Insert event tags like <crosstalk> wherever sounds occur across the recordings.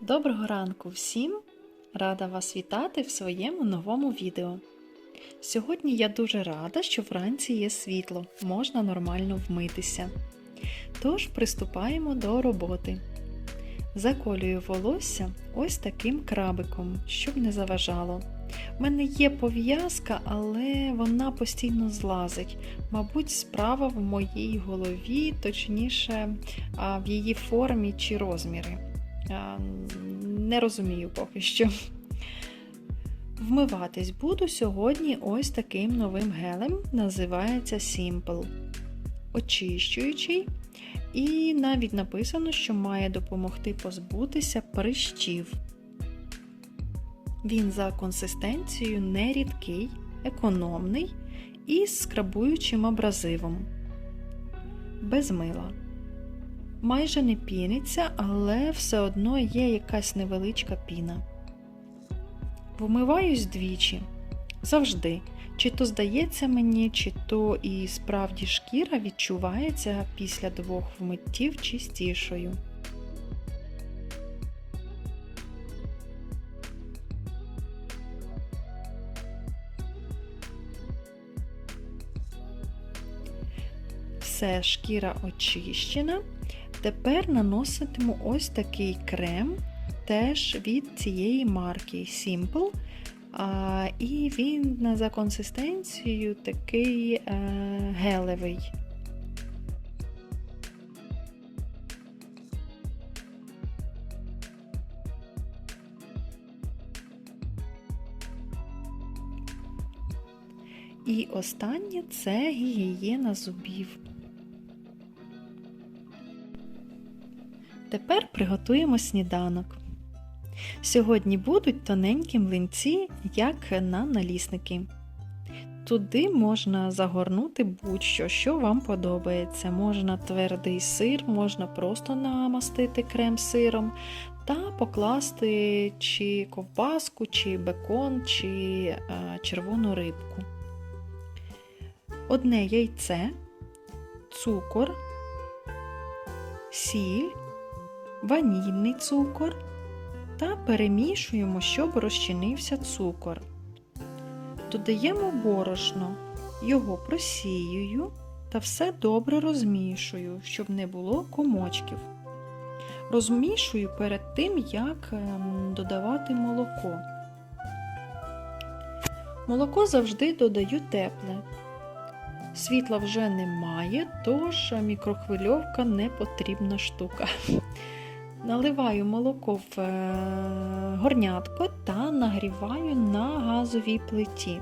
Доброго ранку всім! Рада вас вітати в своєму новому відео. Сьогодні я дуже рада, що вранці є світло, можна нормально вмитися. Тож приступаємо до роботи. Заколюю волосся ось таким крабиком, щоб не заважало. У мене є пов'язка, але вона постійно злазить. Мабуть, справа в моїй голові, точніше, в її формі чи розміри. А, Не розумію поки що. Вмиватись буду сьогодні ось таким новим гелем, називається Simple. Очищуючий, і навіть написано, що має допомогти позбутися прищів. Він за консистенцією не рідкий, економний і скрабуючим абразивом. Без мила. Майже не піниться, але все одно є якась невеличка піна. Вмиваюсь двічі. Завжди. Чи то здається мені, чи то і справді шкіра відчувається після двох вмиттів чистішою. Все, шкіра очищена. Тепер наноситиму ось такий крем, теж від цієї марки Simple. А, І він за консистенцією такий е, гелевий. І останнє це гігієна зубів. Тепер приготуємо сніданок. Сьогодні будуть тоненькі млинці, як на налісники. Туди можна загорнути будь-що, що вам подобається. Можна твердий сир, можна просто намастити крем сиром та покласти чи ковбаску, чи бекон, чи а, червону рибку. Одне яйце, цукор, сіль, ванільний цукор та перемішуємо, щоб розчинився цукор. Додаємо борошно, його просіюю та все добре розмішую, щоб не було комочків. Розмішую перед тим, як ем, додавати молоко. Молоко завжди додаю тепле. Світла вже немає, тож мікрохвильовка не потрібна штука. Наливаю молоко в е, горнятко та нагріваю на газовій плиті.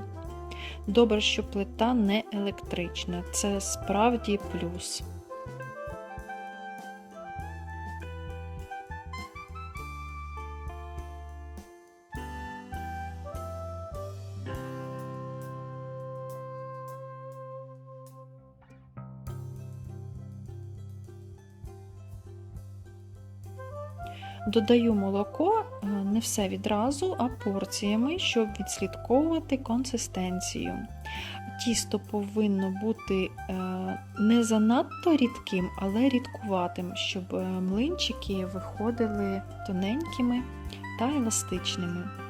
Добре, що плита не електрична, це справді плюс. Додаю молоко е, не все відразу, а порціями, щоб відслідковувати консистенцію. Тісто повинно бути е, не занадто рідким, але рідкуватим, щоб е, млинчики виходили тоненькими та еластичними.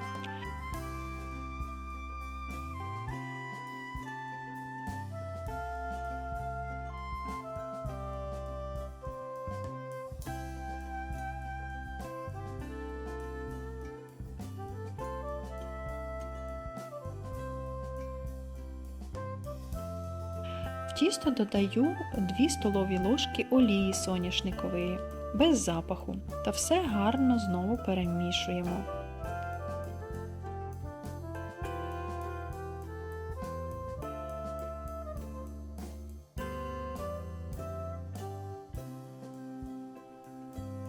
Додаю 2 столові ложки олії соняшникової, без запаху, та все гарно знову перемішуємо.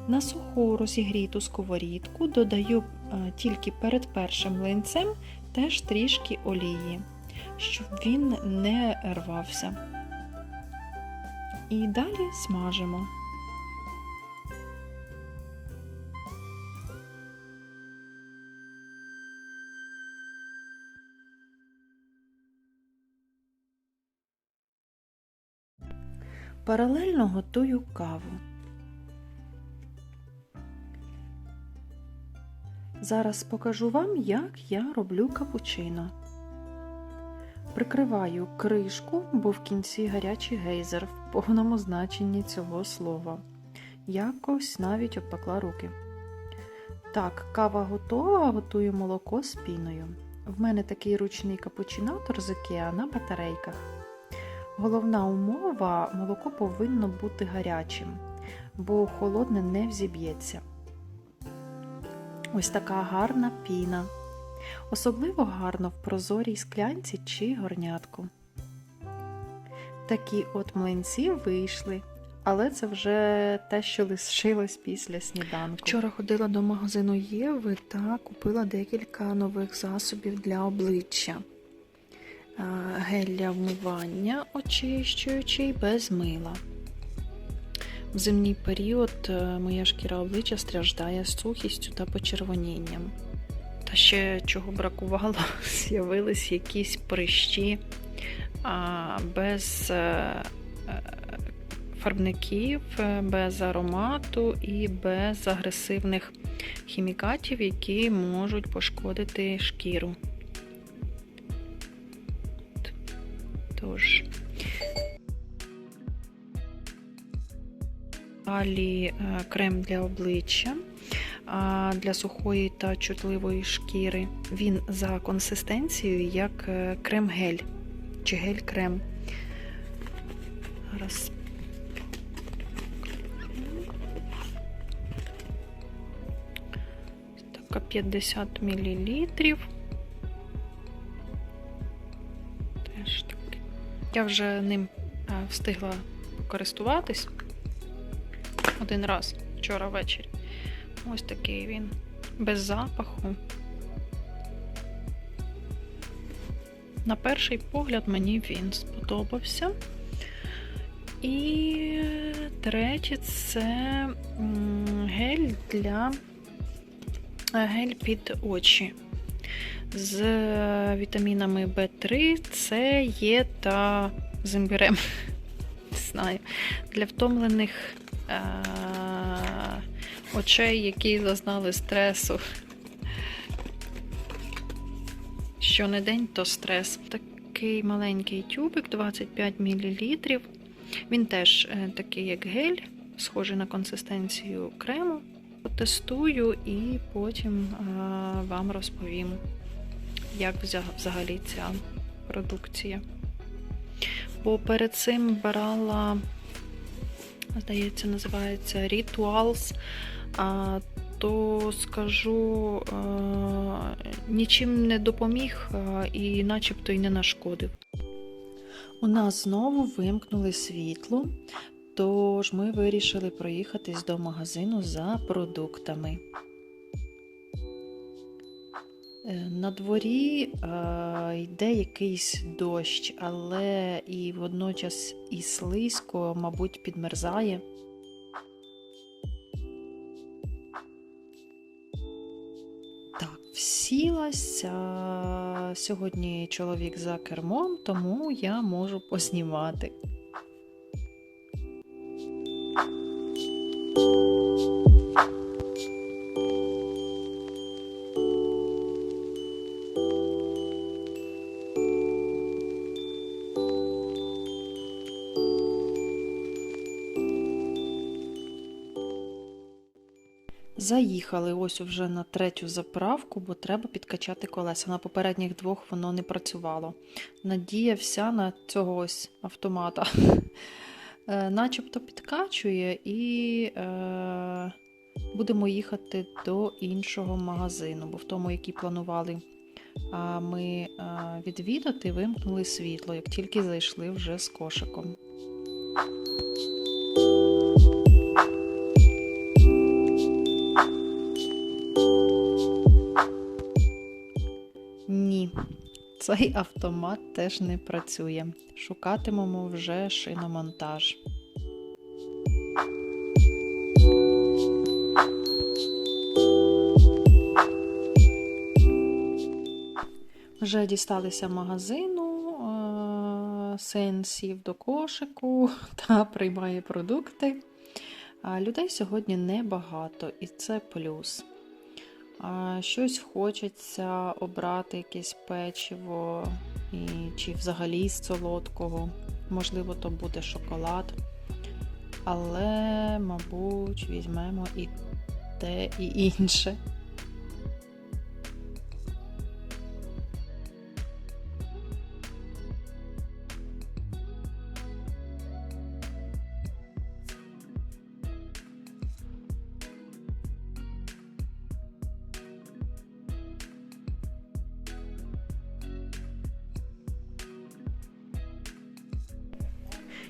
На суху розігріту сковорідку додаю е, тільки перед першим млинцем теж трішки олії, щоб він не рвався. І далі смажимо. Паралельно готую каву. Зараз покажу вам, як я роблю капучино. Прикриваю кришку, бо в кінці гарячий гейзер в повному значенні цього слова. Якось навіть обпекла руки. Так, кава готова, готую молоко з піною. В мене такий ручний капучинатор з Ikea на батарейках. Головна умова молоко повинно бути гарячим, бо холодне не взіб'ється. Ось така гарна піна. Особливо гарно в прозорій склянці чи горнятку. Такі от млинці вийшли, але це вже те, що лишилось після сніданку. Вчора ходила до магазину Єви та купила декілька нових засобів для обличчя. Е, Гель для вмивання очищуючий без мила. В зимній період е, моя шкіра обличчя страждає сухістю та почервонінням. Ще чого бракувало, <laughs> з'явились якісь прищі без е, е, фарбників, без аромату і без агресивних хімікатів, які можуть пошкодити шкіру. Тож. Далі е, крем для обличчя для сухої та чутливої шкіри. Він за консистенцією як е, крем-гель чи гель-крем. Зараз. Така 50 мл. Теж такий. Я вже ним е, встигла користуватись один раз вчора ввечері. Ось такий він без запаху. На перший погляд мені він сподобався. І третє це гель для е, гель під очі з вітамінами В3, С, Є та з. <laughs> Не знаю. Для втомлених е- очей, які зазнали стресу. Що не день, то стрес. Такий маленький тюбик, 25 мл. Він теж е, такий, як гель, схожий на консистенцію крему. Потестую і потім е, вам розповім, як взагалі ця продукція. Бо перед цим брала, здається, називається Rituals то скажу, нічим не допоміг і начебто й не нашкодив. У нас знову вимкнули світло, тож ми вирішили проїхатись до магазину за продуктами. Е, На дворі е, йде якийсь дощ, але і водночас і слизько, мабуть, підмерзає. Так, всілася. Сьогодні чоловік за кермом, тому я можу поснімати. Заїхали ось вже на третю заправку, бо треба підкачати колеса. На попередніх двох воно не працювало. Надія вся на цього ось автомата. <laughs> Е, Начебто підкачує і е, будемо їхати до іншого магазину, бо в тому, який планували ми е, відвідати, вимкнули світло, як тільки зайшли вже з кошиком. Цей автомат теж не працює. Шукатимемо вже шиномонтаж. Вже дісталися магазину, е, син сів до кошику <laughs> та приймає продукти. Людей сьогодні небагато, і це плюс. Щось хочеться обрати якесь печиво і, чи взагалі з солодкого. Можливо, то буде шоколад. Але, мабуть, візьмемо і те, і інше.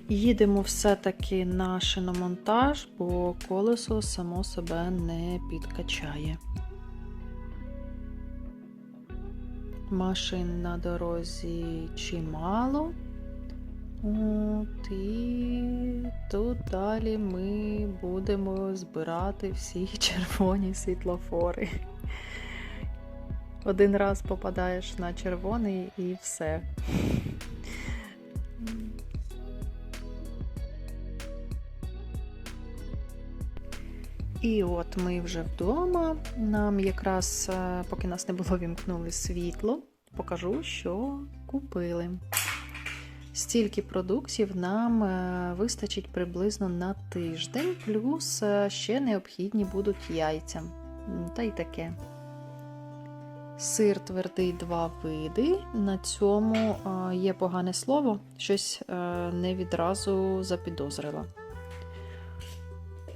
Їдемо все-таки на шиномонтаж, бо колесо само себе не підкачає. Машин на дорозі чимало. От, і тут далі ми будемо збирати всі <laughs> червоні світлофори. Один раз попадаєш на червоний і все. І от ми вже вдома. Нам якраз, е, поки нас не було, вімкнули світло, покажу, що купили. Стільки продуктів нам е, вистачить приблизно на тиждень, плюс е, ще необхідні будуть яйця. Та й таке. Сир твердий два види. На цьому є погане слово, щось не відразу запідозрила.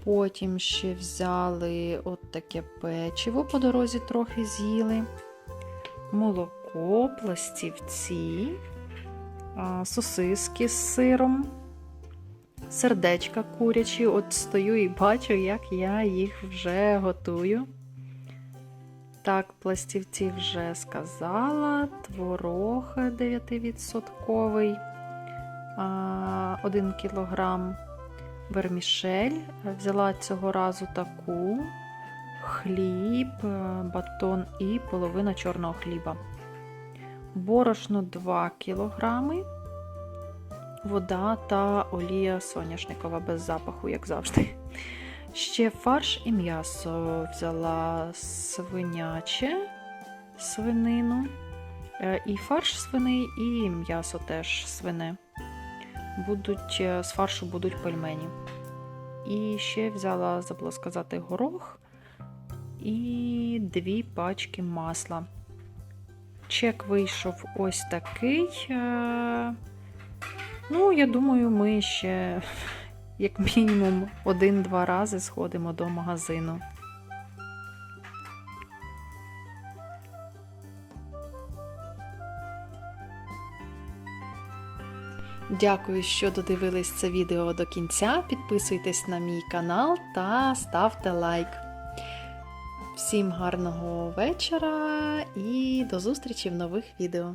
Потім ще взяли от таке печиво по дорозі трохи з'їли, молоко, пластівці, сосиски з сиром, сердечка курячі. От стою і бачу, як я їх вже готую. Так, пластівці вже сказала, творог 9%, 1 кілограм вермішель. Взяла цього разу таку хліб, е, батон і половина чорного хліба. Борошно 2 кг, вода та олія соняшникова без запаху, як завжди. Ще фарш і м'ясо взяла свиняче, свинину, е, і фарш свиний, і м'ясо теж свине будуть е, з фаршу будуть пельмені. І ще взяла, забула сказати, горох і дві пачки масла. Чек вийшов ось такий. Е, Ну, я думаю, ми ще, <laughs> як мінімум, один-два рази сходимо до магазину. Дякую, що додивились це відео до кінця. Підписуйтесь на мій канал та ставте лайк. Всім гарного вечора і до зустрічі в нових відео!